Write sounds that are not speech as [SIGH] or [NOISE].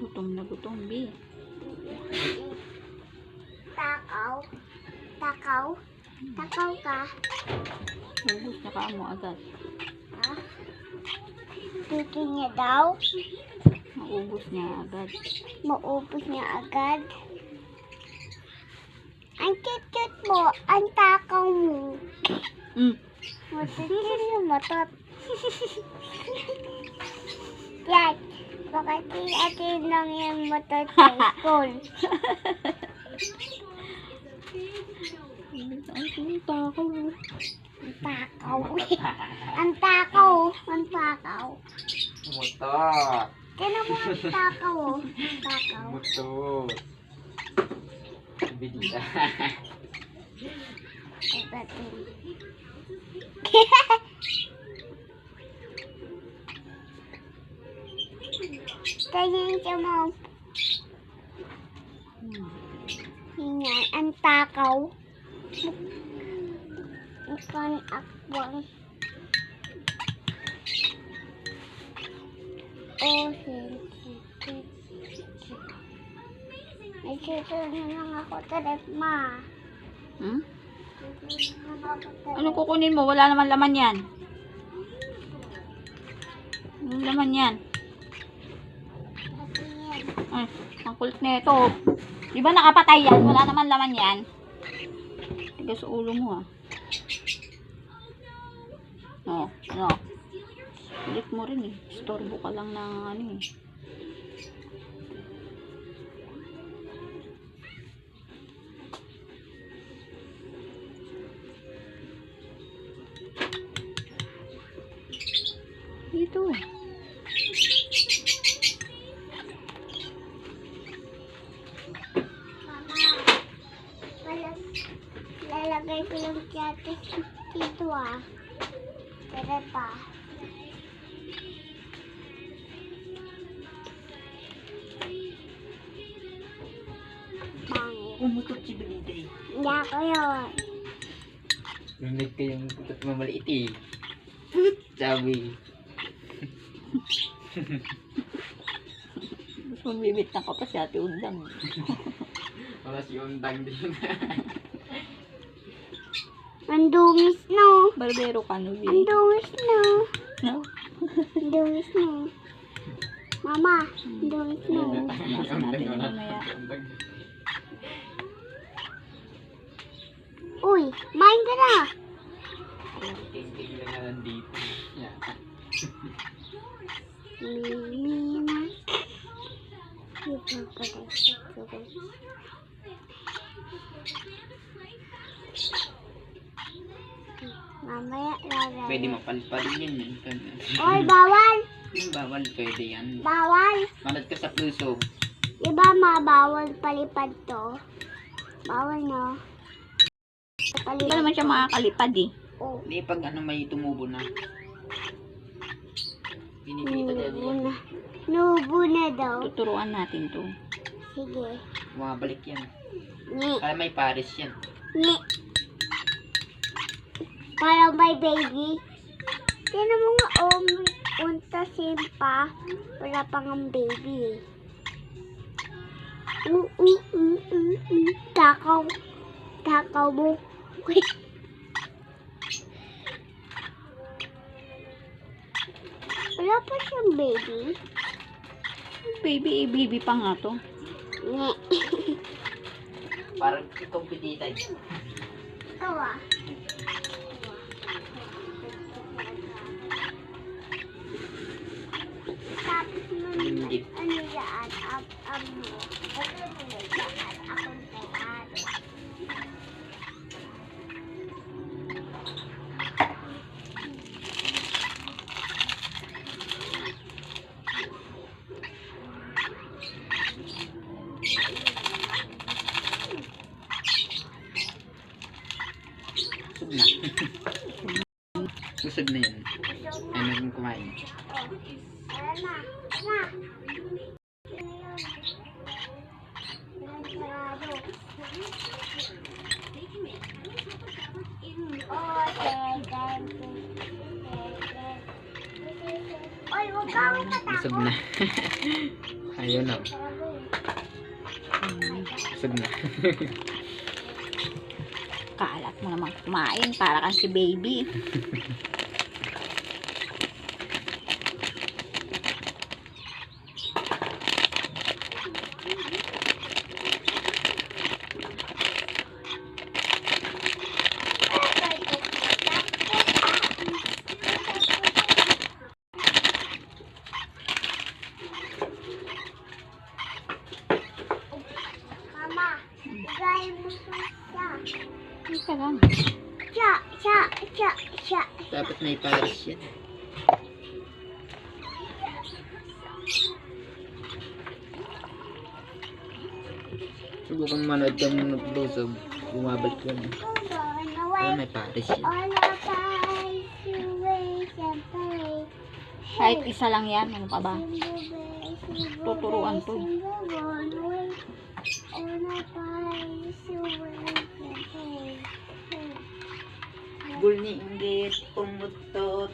Gutom na gutom, B. Takaw. Takaw. Takaw ka. Ubus na ka mo agad. Ha? Pikin niya daw. Maubos niya agad. Maubos niya agad. Ang cute-cute mo. Ang takaw mo. Mm. Matutin yung matot. [LAUGHS] Yan. Bakit atin lang yung? [LAUGHS] Ay, ang takaw. Ang takaw. [LAUGHS] Ang takaw. Ang takaw. Mutot. Tinan mo ang takaw. oh. Takaw. Mutot. Bigla. [LAUGHS] Ibatin. Ganyan siya mo. Hmm. Hingan, ang takaw. Ikan akbang. Oh, sensitive. May susunod na lang ako trip, ma. Hmm? Ano kukunin mo? Wala naman laman yan. Anong laman yan? Ay, ang kulit na ito. Di ba nakapatay yan? Wala naman laman yan. Tigas sa ulo mo ah. Oo, ano. Kulit mo rin eh. Storbo ka lang ng ano eh. Dito. Mama, wala, yung kiyate dito ah. Pero pa. Umutot si Benita eh. Hindi ako yun. Nunod ko yung putot mo maliit eh. Sabi. Mong bibit na ka pa si Ate Undang. [LAUGHS] Wala si Undang din. [LAUGHS] Ang dungis no. Barbero ka no, Ang Bi? dungis no. No? Ang dungis no. Mama, ang dungis no. Uy, main ka na. King-king lang na nandito. Yeah. Lina. Ito pa rin. Mamaya lalagay. Pwede mapalpalin minsan. Oy, bawal! Yung bawal pwede yan. Bawal! Malat ka sa puso. Diba ma, bawal palipad to? Bawal no? Hindi ba naman siya makakalipad eh. Oh, Hindi pag ano may tumubo na. Nubo yan. na. Nubo na daw. Tuturuan natin to. Sige. Bumabalik yan. Ni. Kaya may pares yan. Ni. Para may baby. Tinan mo nga, oh, may unta simpa. Wala pang ang baby. Uh, uh, uh, uh, uh. Takaw. Takaw mo. Wait. [LAUGHS] Wala pa siyang baby. Baby, eh, baby pa nga to. [LAUGHS] Parang ikaw pinita. Ikaw ah. Tapos nun, Hindi. ano yan, up, up mo. Ano mo yan, akong tayari. Busog na. Busog na yan. Ay, naging kumain. Ayan na, na. Ano Busog na. [LAUGHS] Ayun o. Busog na. [LAUGHS] Kalat mo naman kumain para kasi baby. [LAUGHS] Ika lang. Siya, siya, siya, siya. Dapat may pares yan. Subukan manood ka ng. Bumabalik eh. Gone Para away. may pares yan. Kahit isa lang yan, ano pa ba? Tuturuan to eh. Bulninggit, pumutot,